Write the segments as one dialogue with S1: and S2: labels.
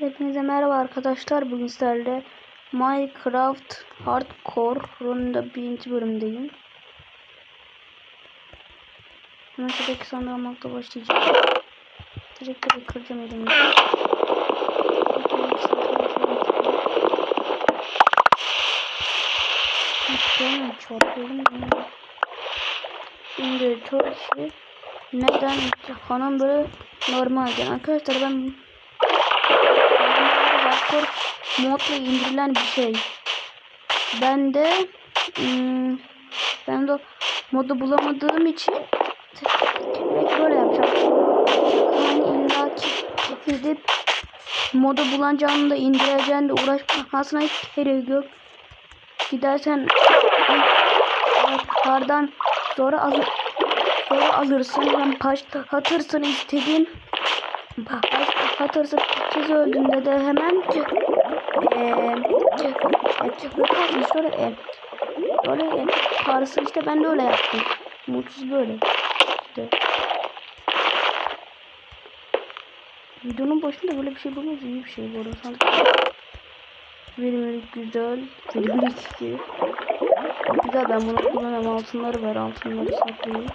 S1: Hepinize merhaba arkadaşlar. Bugün sizlerle Minecraft Hardcore'un da birinci bölümdeyim. Hemen şuradaki sandığı almakla başlayacağım. Direkt de kıracağım elimle. Şöyle çarpıyorum. Şimdi çok kişi neden kanım böyle normal arkadaşlar ben hardcore modla indirilen bir şey. Ben de hmm, ben de modu bulamadığım için böyle yapacağım. Yani illaki gidip modu bulacağını da indireceğini de uğraşmasına hiç gerek yok. Gidersen kardan sonra al sonra alırsın hem hatırsın istediğin hatırsın siz öldüğünde de hemen eee şöyle e, böyle e, karısı işte ben de öyle yaptım. Mutsuz böyle. İşte. Videonun başında böyle bir şey bulmamız iyi bir şey bu arada. Sandık verimlilik güzel verimlilik iyi güzel ben bunu kullanıyorum altınları ver altınları saklayayım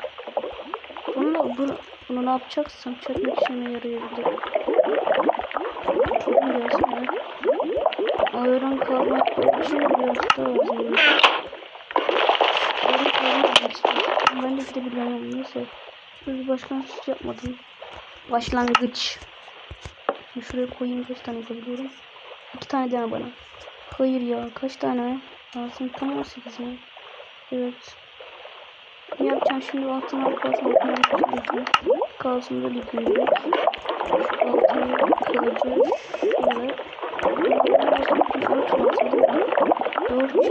S1: bunu, bunu, bunu ne yapacaksın? Çekmek işine yarayabilir? Çok aslında ayran kalmak için biraz daha lazım. Ayran kalmak istiyorum ben de işte bilmiyorum. Neyse. Biz başlangıç yapmadım. Başlangıç. Şimdi şuraya koyayım. Kaç tane yapabiliyorum? İki tane dene bana. Hayır ya. Kaç tane? Lazım tam 18 mi? Evet ne yapacağım şimdi altına kalsın altına kalsın böyle gibi şu altına kılıcı şöyle dört?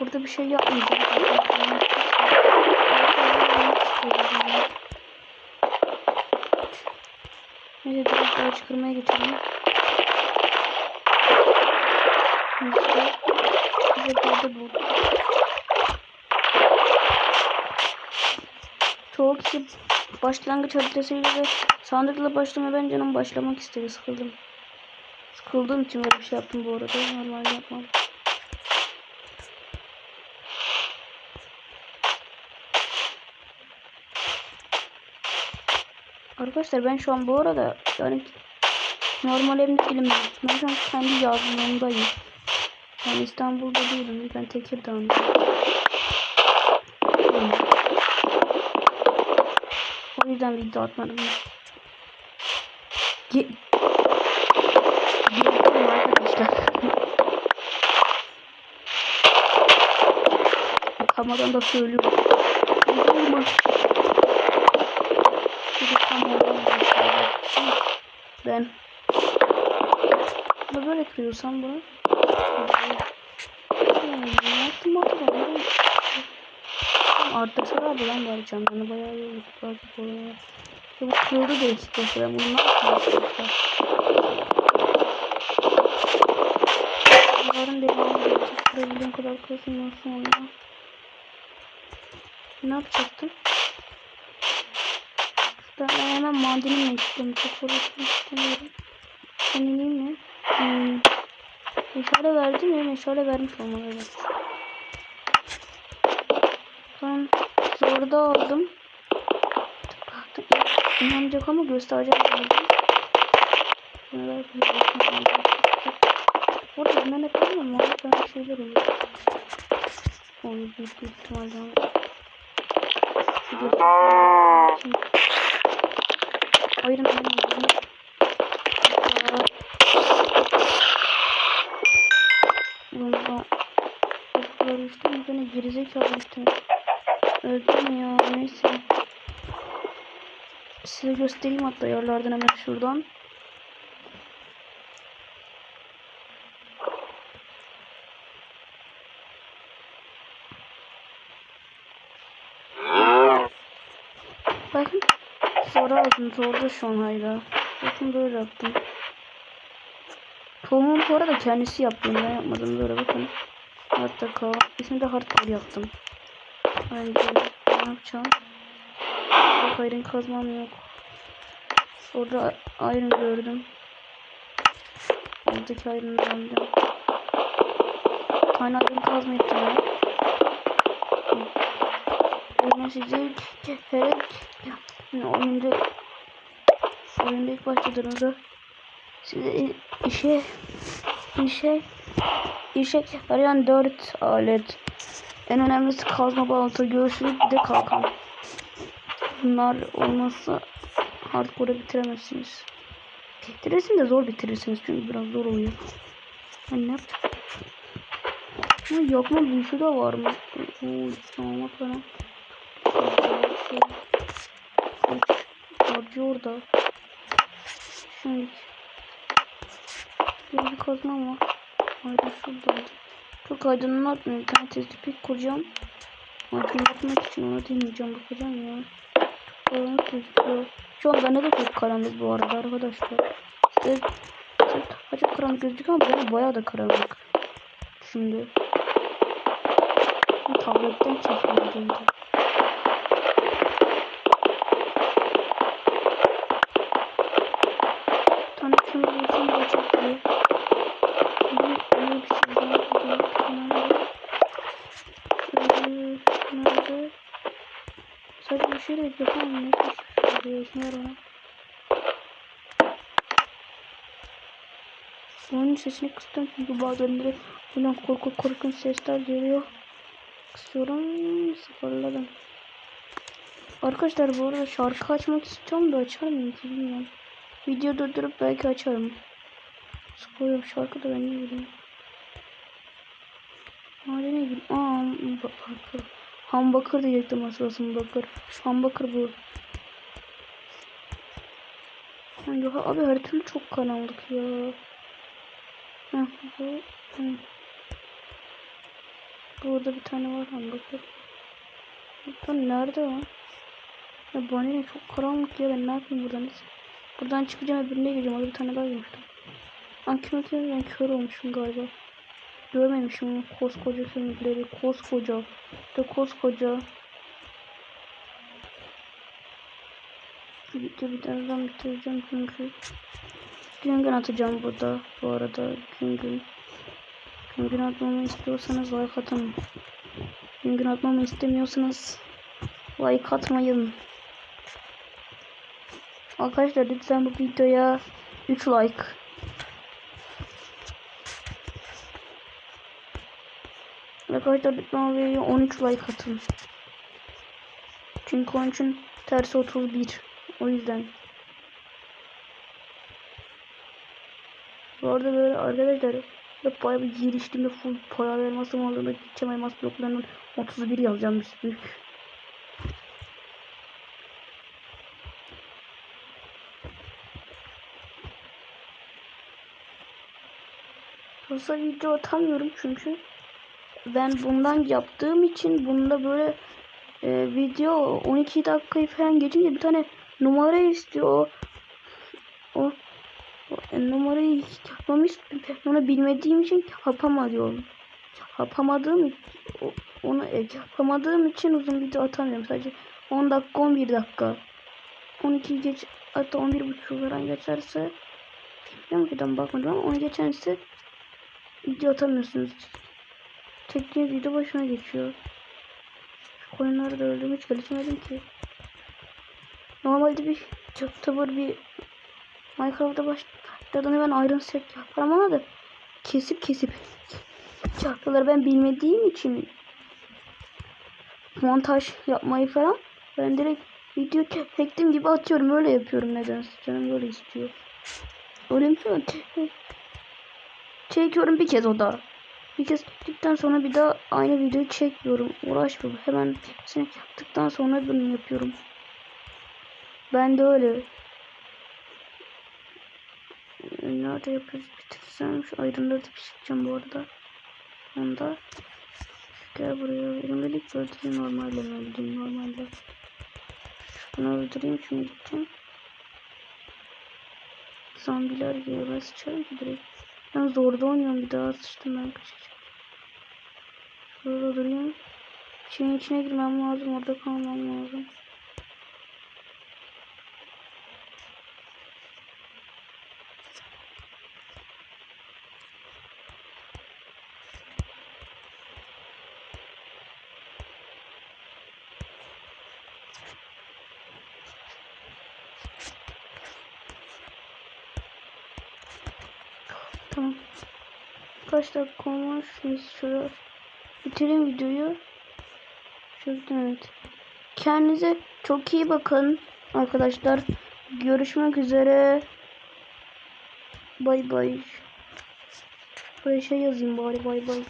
S1: Burada bir şey yapmayacağım. Neyse direkt daha çıkarmaya geçelim. Neyse. Bize burada bulduk. Çoğu kişi başlangıç haritasıyla ve sandıkla başlamaya ben canım başlamak istedi. Sıkıldım. Sıkıldığım için böyle bir şey yaptım bu arada. Normal yapmam. Arkadaşlar ben şu an bu arada yani normal evimde değilim ben. Şu an kendi yazlığımdayım. Yani İstanbul'da değilim. Ben Tekirdağ'dayım. O yüzden video atmadım. Ge Geldim arkadaşlar. Kamadan da söylüyorum. Olma. Ben böyle kırıyorsam bunu Ne yaptım orada Abi lan bari canlarını bayağı iyi olur Artık oraya Bu kırıldı değişik ben bunu ne yapayım Bunların devamı gelecek Kırabildiğim kadar kırsın olsun ondan Ne yapacaktım ben hemen madenimle istiyorum. Çok uğraşmak istemiyorum. İneyim mi? Hmm. Meşale verdi mi? Meşale vermiş olmalı evet. Ben zorda aldım. İnanacak ama göstereceğim. Orada ben hep bilmiyorum ama ben şeyler oluyor. Onu büyük bir ihtimalle. Hayır ben bunu. Bunda Çocuklar işte bir tane gerizekalı işte. Öldüm ya neyse. Size göstereyim hatta yerlerden hemen şuradan. Bakın Zor aldım. Zorda şu an hala. Bakın böyle yaptım. Tohumun bu arada kendisi yaptım. Ben yapmadım böyle bakın. Hatta kal. İsmini de hardcore yaptım. Önce ne yapacağım? Yok ayrın kazmam yok. Orada ayrın gördüm. Oradaki ayrını alacağım. Tane ayrın kazma ettim. Oyuna size her yani oyunda oyunda ilk başladığınızda size işe işe işe yarayan dört alet en önemlisi kazma balta göğüslük bir de kalkan bunlar olmazsa hardcore bitiremezsiniz bitirirsin de zor bitirirsiniz çünkü biraz zor oluyor ben ne yapacağım Ha, yakma büyüsü de var mı? Oo, tamam falan. Harcı orada. Şimdi bir kazma var. Ayrı şurada. Çok aydınlatmıyor. Testi pek kuracağım. Aydınlatmak için ona deneyeceğim. Bakacağım ya. Çok karanlık gözüküyor. Şu an bende de çok karanlık bu arada arkadaşlar. İşte, işte çok karanlık gözüküyor ama bende bayağı da karanlık. Şimdi tabletten çekildi. Tane şunu bulsam da çok iyi. Bir iyi bir şey daha bulayım. Nerede? Ee, nerede? De yapamam. Ne? Nerede? Onun sesini kıstım çünkü bazen de buradan korku korkunç sesler geliyor. Kısıyorum sıfırladım. Arkadaşlar bu arada şarkı açmak istiyorum da açar mıyım bilmiyorum. Video durdurup belki açarım. Sıkılıyorum şarkı da ben ne bileyim. Hadi ne bileyim. Aa bakır. Ham bakır diyecektim aslında. Ham bakır bu. Abi, abi türlü çok karanlık ya. Burada bir tane var ham bakır. Buradan nerede o? Ya bu ne çok karanlık ya ben ne yapayım buradan neyse. Buradan çıkacağım öbürüne gireceğim. Orada bir tane daha görmüştüm. Kime ben kör olmuşum galiba. Görmemişim koskoca filmleri. Koskoca. De koskoca. Video birazdan bitireceğim çünkü. Gün gün atacağım burada. Bu arada gün gün. Gün gün atmamı istiyorsanız like atın. Gün gün atmamı istemiyorsanız like atmayın. Arkadaşlar lütfen bu videoya 3 like. Arkadaşlar lütfen videoya 13 like atın. Çünkü onun için tersi 31. O yüzden. Bu arada böyle arkadaşlar hep bayağı bir giriştiğimde full para elmasım olduğunda gideceğim elmas bloklarının 31 yazacağım büyük. Fazla video atamıyorum çünkü ben bundan yaptığım için bunda böyle e, video 12 dakikayı falan geçince bir tane numara istiyor. O, o, o e, numarayı yapmamı. Onu bilmediğim için yapamadım. Yapamadığım onu e, yapamadığım için uzun video atamıyorum. Sadece 10 dakika 11 dakika. 12 geç hatta 11 buçuk falan geçerse bilmiyorum ki bakmadım ama onu geçerse video atamıyorsunuz. Çektiğim video başına geçiyor. Şu koyunları da öldüm hiç gelişmedim ki. Normalde bir çok tabur bir Minecraft'ta başladığını ben Iron Set yaparım ama da kesip kesip çarpıları ben bilmediğim için montaj yapmayı falan ben direkt video çektiğim gibi atıyorum öyle yapıyorum nedense canım böyle istiyor. Öyle mi Çekiyorum bir kez o da. Bir kez çektikten sonra bir daha aynı videoyu çekmiyorum. Uğraşmıyorum. Hemen hepsini yaptıktan sonra bunu yapıyorum. Ben de öyle. Nerede yapıyoruz? Bitirsem şu ayrımları da pişireceğim bu arada. Onda gel buraya. Elimdelik öldüreyim normalde öldüreyim normalde. Şunu öldüreyim şunu gideceğim. Zombiler geliyor. Ben sıçarım ki direkt. Ben zorda oynuyorum bir daha sıçtım ben kaçacağım. Şurada durayım. Şeyin içine girmem lazım orada kalmam lazım. Kaç dakika olmuş? Biz şurada bitirelim videoyu. Şuradan evet. Kendinize çok iyi bakın arkadaşlar. Görüşmek üzere. Bay bay. Buraya şey yazayım bari bay bay.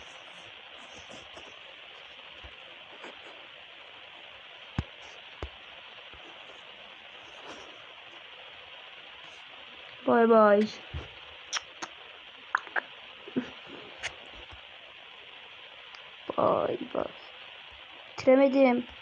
S1: Bay bay. Bay. Bitiremedim.